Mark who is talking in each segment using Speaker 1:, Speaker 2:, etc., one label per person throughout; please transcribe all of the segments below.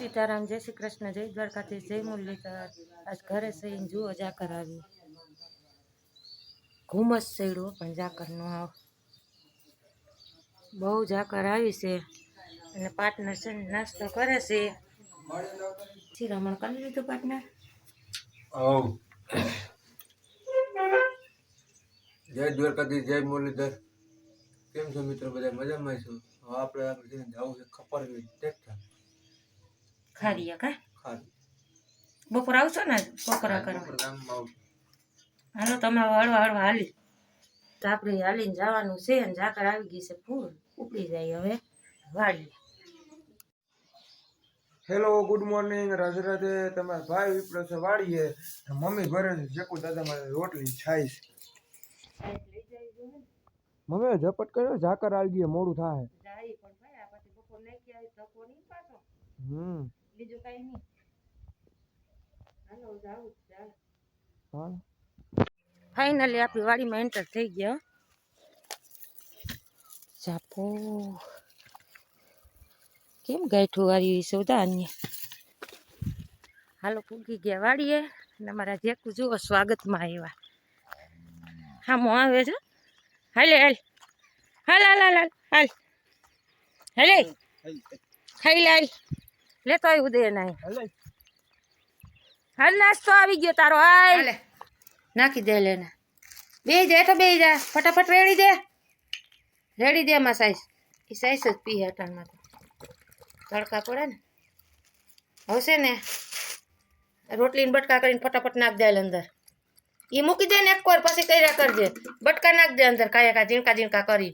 Speaker 1: સીતારામ, જય શ્રી કૃષ્ણ, જય દ્વારકાથી જય મુરલીધર. આજ ઘરે સહીને જુઓ, જાકર આવી. ઘુમસ સડ્યો પણ જાકરનો આવ. બહુ જાકર આવી છે અને પાર્ટનર છે નાસ્તો કરે છે. શિરામણ કરી લીધું પાર્ટનર?
Speaker 2: જય દ્વારકાથી જય મુરલીધર. કેમ છો મિત્રો, બધા મજામાં છો? આપણે આપણે જવું છે ખપર ટેક્ટર
Speaker 1: ખારીયા કા
Speaker 2: ખાલી
Speaker 1: બપોર આવશો ને આજ? બપોરા કરવા
Speaker 2: ઉપર ગામમાં આવું
Speaker 1: હાલો તમે હળવા હળવા હાલી તો આપણે હાલીને જવાનું છે અને ઝાકર આવી ગઈ છે ફૂલ ઉપડી જાય હવે વાળી
Speaker 3: hello good morning Radhe Radhe તમારા ભાઈ વિપ્રો છે વાડીએ ને મમ્મી ભરે છે જેકુ દાદા મારે રોટલી છાઈશ મમ્મી ઝપટ કર્યો ઝાકર આવી ગઈ મોડું થાય
Speaker 1: જાય પણ ભાઈ આ પછી બપોર નાખી આવી ધક્કો નહીં પાછો
Speaker 3: હમ
Speaker 1: બીજું કઈ નહીં હાલો જાવું ચાલ
Speaker 3: હા.
Speaker 1: ફાઇનલી આપણી વાડીમાં એન્ટર થઈ ગયા. જાપો. કેમ ગાંઠું વાળી સૌદા અન્ય? હાલો પૂગી ગયા વાડીએ અને અમારા જેકું જુઓ સ્વાગતમાં આવ્યા. હા મો આવે છે. હાલે હાલ. હાલ હાલ હાલ હાલ. હાલ. હાલે ખાઈ લે હાલ. લેતો આવ્યું દે નાય હાલ. નાસ્તો આવી ગયો તારો હાલ. નાખી દે લેને બે જા તો બે જા ફટાફટ રેડી દે. રેડી દે એમાં સાઈઝ. એ સાઈઝ જ પી હટાણમાં તો. તડકા પડે ને. હશે ને. રોટલીને બટકા કરીને ફટાફટ નાખ દે અંદર. એ મૂકી દે ને એક વાર પછી કર્યા કરજે. બટકા નાખ દે અંદર કાયા કા ઝીણકા ઝીણકા કરી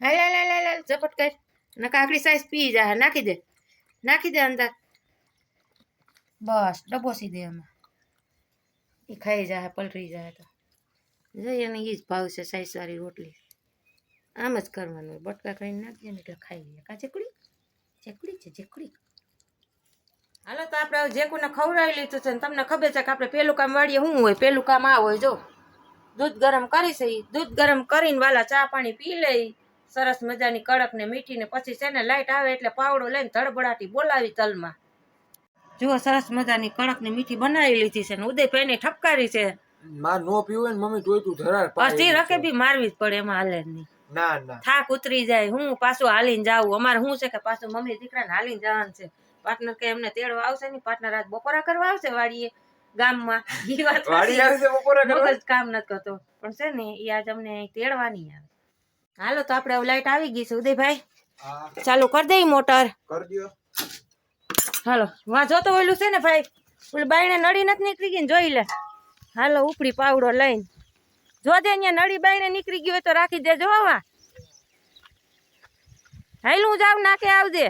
Speaker 1: હાલ હાલ હાલ હાલ. ઝપટ કર. ને કાકડી સાઈઝ પી જાય નાખી દે. નાખી દે અંદર. બસ ડબોસી દે એમાં એ ખાઈ જાય પલટી જાય તો. જઈ એને એ જ ભાવ છે સાઈઝ સારી રોટલી. આમ જ કરવાનું. બટકા કરીને નાખીએ ને એટલે ખાઈ લઈએ. કા ચેકડી ચેકડી છે ચેકડી હાલો તો આપણે જેકુને ખવડાવી લીધું છે ને તમને ખબર છે કે આપણે પેલું કામ વાળીએ શું હોય પેલું કામ આ હોય જો. દૂધ ગરમ કરી છે ઈ. દૂધ ગરમ કરીને વાલા ચા પાણી પી લઈ સરસ મજાની કડક ને મીઠી ને પછી છે ને લાઈટ આવે એટલે પાવડો લઈને ધડબડાટી બોલાવી તલમાં. જુઓ સરસ મજાની કડક ને મીઠી બનાવી લીધી છે ને ઉદયભાઈ ઠપકારી છે.
Speaker 3: માર નો પીવું ને મમ્મી જોઈ તું ધરાર
Speaker 1: પછી રકે બી મારવી જ પડે એમાં હાલે નહીં.
Speaker 3: ના ના.
Speaker 1: થાક ઉતરી જાય હું પાછું હાલીને જાવું અમારે શું છે કે પાછું મમ્મી દીકરાને હાલીને જવાનું છે. પાર્ટનર કે એમને તેડવા આવશે ને પાર્ટનર આજ બપોરા કરવા આવશે વાડીએ ગામમાં. એ વાત
Speaker 3: વાડી આવશે બપોરા કરવા?
Speaker 1: કામ નથી કરતો. પણ છે ને એ આજ અમને તેડવાની આવે હાલો તો આપણે લાઈટ આવી ગઈ છે ઉદયભાઈ. ચાલુ કરી દઈ મોટર. હાલો વાં જોતો ઓલું છે ને ભાઈ? ઓલું બાયણે નળી નથી નીકળી ગઈ ને જોઈ લે. હાલો ઉપડી પાવડો લઈને. જો દે અહીંયા નળી બાયણે નીકળી ગઈ હોય તો રાખી દેજો હવા હાલું જાવ નાખે આવજે.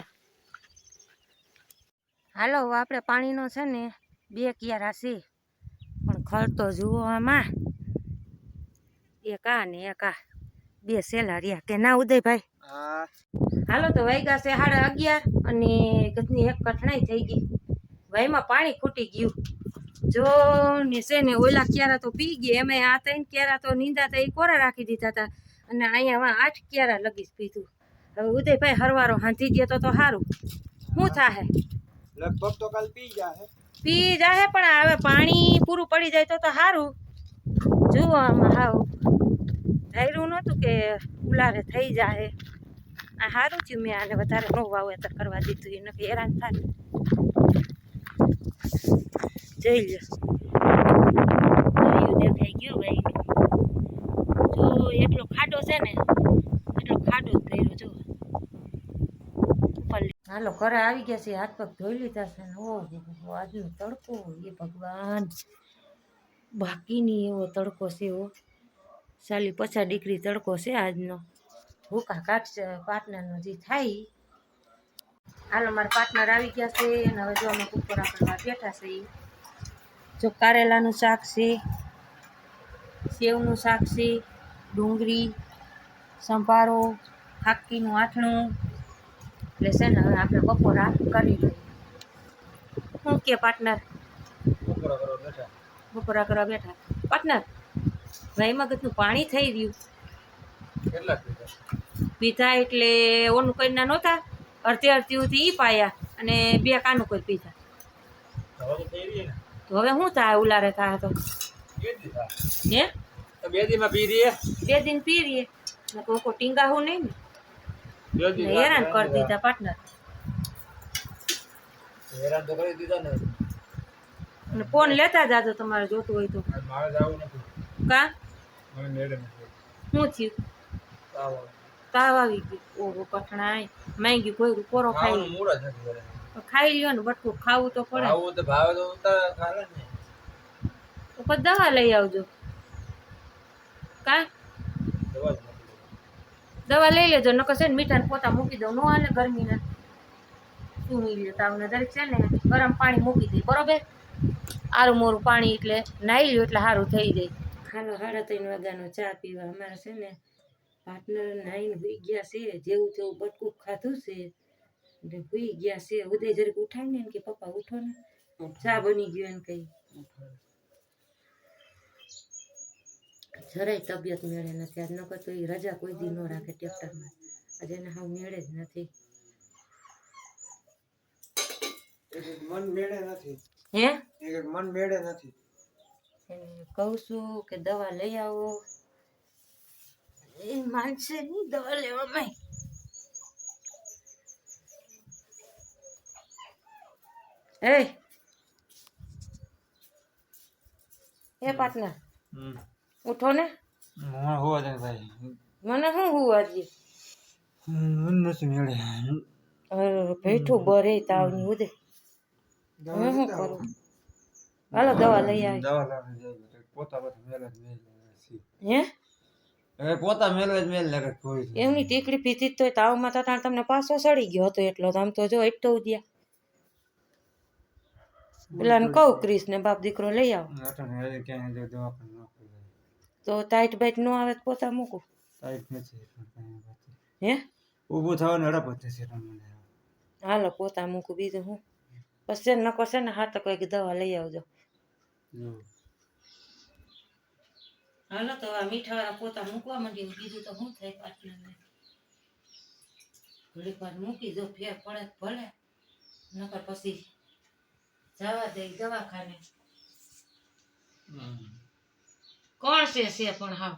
Speaker 1: હાલો આપણે પાણીનો છે ને બે કિયારા છે. પણ ખર્ચો જુઓ આમાં. એક આ ને એક આ. બે સેલા રહ્યા. કે ના ઉદયભાઈ?
Speaker 3: હા.
Speaker 1: હાલો તો વાગ્યા છે સાડા અગિયાર અને ગજની એક કઠણાઈ થઈ ગઈ. વાયમાં પાણી ખૂટી ગયું. જો ને છે ને ઓલા ક્યારા તો પી ગયા. એમાં આ ત્રણ ક્યારા તો નીંદા તો એ કોરા રાખી દીધા હતા અને અહીંયા વા આઠ ક્યારા લગી પીધું. હવે ઉદયભાઈ હરવારો હાંધી ગયો તો તો સારું શું થાહે?
Speaker 3: લગભગ તો કાલ પી જાહે
Speaker 1: પી જાહે પણ હવે પાણી પૂરું પડી જાય તો તો સારું જુઓ આમાં હાવ. ધાર્યું નહોતું કે ઉલારે થઈ જાય આ સારું થયું મેં આને વધારે ન વાવેતર કરવા દીધું એને હેરાન થાય જોઈ લો જોયું દેખાઈ ગયો ભાઈ. જો એટલો ખાડો છે ને, એટલો ખાડો જ કર્યો, જો. હાલો, ઘરે આવી ગયા છે, હાથ પગ ધોઈ લીધા છે ને ઓ આજનો તડકો એ ભગવાન. બાકીની એવો તડકો છે એવો સાલી પચાસ ડિગ્રી તડકો છે આજનો. ભૂકા કાઢશે પાર્ટનરનો જે થાય હાલો મારા પાર્ટનર આવી ગયા છે અને હવે જો અમે કુકરા કરવા બેઠા છે. જો કારેલાનું શાક છે સેવનું શાક છે ડુંગળી સંભારો ખાકીનું આઠણું એટલે છે ને હવે આપણે બપોરા કરી લઈએ. શું કે પાર્ટનર?
Speaker 3: બપોરા કરવા બેઠા.
Speaker 1: બપોરા કરવા બેઠા. પાર્ટનર? ભાઈ મગજનું પાણી થઈ રહ્યું.
Speaker 2: પીધા
Speaker 1: એટલે ઓનું કઈ ના નહોતા. અડધી અડધી ઉધી ઈ પાયા અને બે કાનું કોઈ પીધા. તો હવે શું થાય ઉલારે થાય તો? હે?
Speaker 2: બે દિનમાં પી રહીએ?
Speaker 1: બે દિન પી રહીએ. કોકો ટીંગા હું નહીં ને. હેરાન કરી દીધા પાર્ટનર
Speaker 2: હેરાન તો કરી દીધા ને.
Speaker 1: અને ફોન લેતા જાજો તમારે જોતું હોય તો.
Speaker 2: મારે જવું નથી.
Speaker 1: કા? શું થયું? તાવ આવી ગયો. ઓહો કઠણાય. માંગી કોઈ કોરો ખાઈ ખાઈ લ્યો ને બટકું ખાવું તો પડે.
Speaker 2: ખાવું તો ભાવે તો ખાલે ને
Speaker 1: ઉપર દવા લઈ આવજો. કા
Speaker 2: દવા
Speaker 1: લઈ લેજો નકર છે ને મીઠાને પોતા મૂકી દઉં. નો ગરમી ને શું લે તાવને દરેક છે ને ગરમ પાણી મૂકી દે. બરોબર? આરું મોરું પાણી એટલે નાહી લ્યો એટલે સારું થઈ જાય. હાલો સાડા ત્રણ વાગ્યાનો ચા પીવા. અમારે છે ને પાર્ટનર નાહીને હોઈ ગયા છે જેવું તેવું બટકું ખાધું છે. એટલે હોઈ ગયા છે. ઉદય જરીક ઉઠાવીને એમ કે પપ્પા ઉઠો ને. ચા બની ગયો એમ કઈ જરાય તબિયત મેળે નથી. આજ નકર તો એ રજા કોઈ દી ન રાખે ટ્રેક્ટરમાં. આજે એને હાવ મેળે જ નથી.
Speaker 3: મન મેળે નથી.
Speaker 1: હે?
Speaker 3: મન મેળે નથી.
Speaker 1: કહું છું કે દવા લઈ આવો. એ માનશે નહીં દવા લેવામાં એ. એ પાટના
Speaker 2: હમ.
Speaker 1: ઉઠો ને.
Speaker 2: હું હોવા દે ભાઈ.
Speaker 1: મને શું હું આજે
Speaker 2: મને નથી મેળે
Speaker 1: બેઠું બરે તાવની ઉદે હું શું કરું? હાલો દવા લઈ આવી.
Speaker 2: દવા લાવી જાય પોતા પછી મેલે જ મેલ
Speaker 1: હે?
Speaker 2: હવે પોતા મેલવે જ મેલ લાગે કોઈ
Speaker 1: એમની ટીકડી પીધી તોય તાવમાં તો તાણ તમને પાછો સડી ગયો હતો એટલો તો આમ તો જો એટલો ઉદ્યા પેલાને કહું ક્રિસ ને બાપ દીકરો લઈ આવો.
Speaker 2: ન
Speaker 1: તો ટાઈટ બાઈટ ન આવે પોતા મૂકું.
Speaker 2: ટાઈટ નથી.
Speaker 1: હે?
Speaker 2: ઊભું થવાનું હડપ જ છે તમને
Speaker 1: હાલો પોતા મૂકું બીજું હું. પછી ને નકો છે ને હા તો કોઈક દવા લઈ આવજો. હાલો તો આ મીઠાવાળા પોતા મૂકવા માંડ્યું બીજું તો શું થાય પાટલાને? ઘડીક વાર મૂકી દો ફેર પડે ભલે. નકર પછી જવા દે દવાખાને. કોણ છે છે પણ હા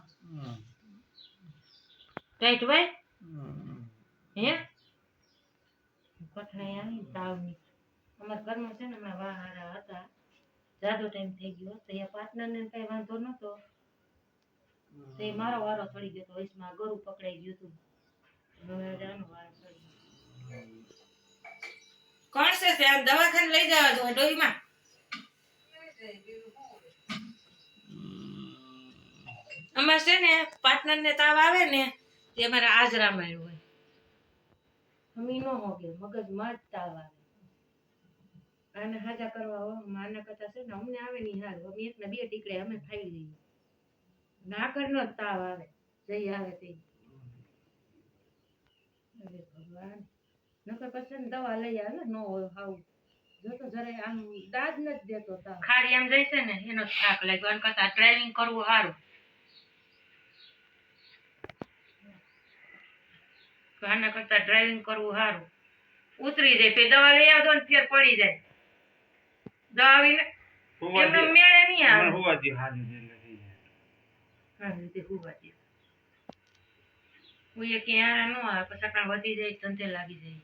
Speaker 1: ટાઈટ ભાઈ હે? કઠણાઈ આવી તાવની અમારા ઘરમાં છે ને અમારા વાહારા હતા. જાદો ટાઈમ થઈ ગયો તો એ પાર્ટનરને કઈ વાંધો નતો તો એ મારો વારો ચડી ગયો તો વયસમાં ગરું પકડાઈ ગયું હતું હવે આનો વારો ચડી. કોણ છે ત્યાં દવાખાને લઈ જવા જો ડોહીમાં. અમારે છે ને પાર્ટનર ને તાવ આવે ને તે અમારે આજરામાં હોય. અમી નો હોગે મગજમાં જ તાવ આવે. આને હાજા કરવા હો માના કરતા છે ને અમને આવે નહીં હાલ. અમે એક ને બે ટીકડે અમે ખાઈ લઈએ ના કરનો જ તાવ આવે. જઈ આવે તે. અરે ભગવાન. નકર પછી દવા લઈ આવે નો હોય હાવ. જો તો જરાય આમ દાદ નથી દેતો તાવ. ખાડી આમ જઈશે ને, એનો થાક લાગ્યો. અને કરતા ડ્રાઇવિંગ કરવું સારું આના કરતા ડ્રાઇવિંગ કરવું સારું ઉતરી જાય, પછી દવા લઈ આવતો ને ફેર પડી જાય. દવા આવીને એમને મેળે નહીં આવે?
Speaker 2: હોવાથી હાજર એટલે થઈ જાય
Speaker 1: હા એ ક્યાં નો આવે પછી કાં વધી જાય તંતે લાગી જાય.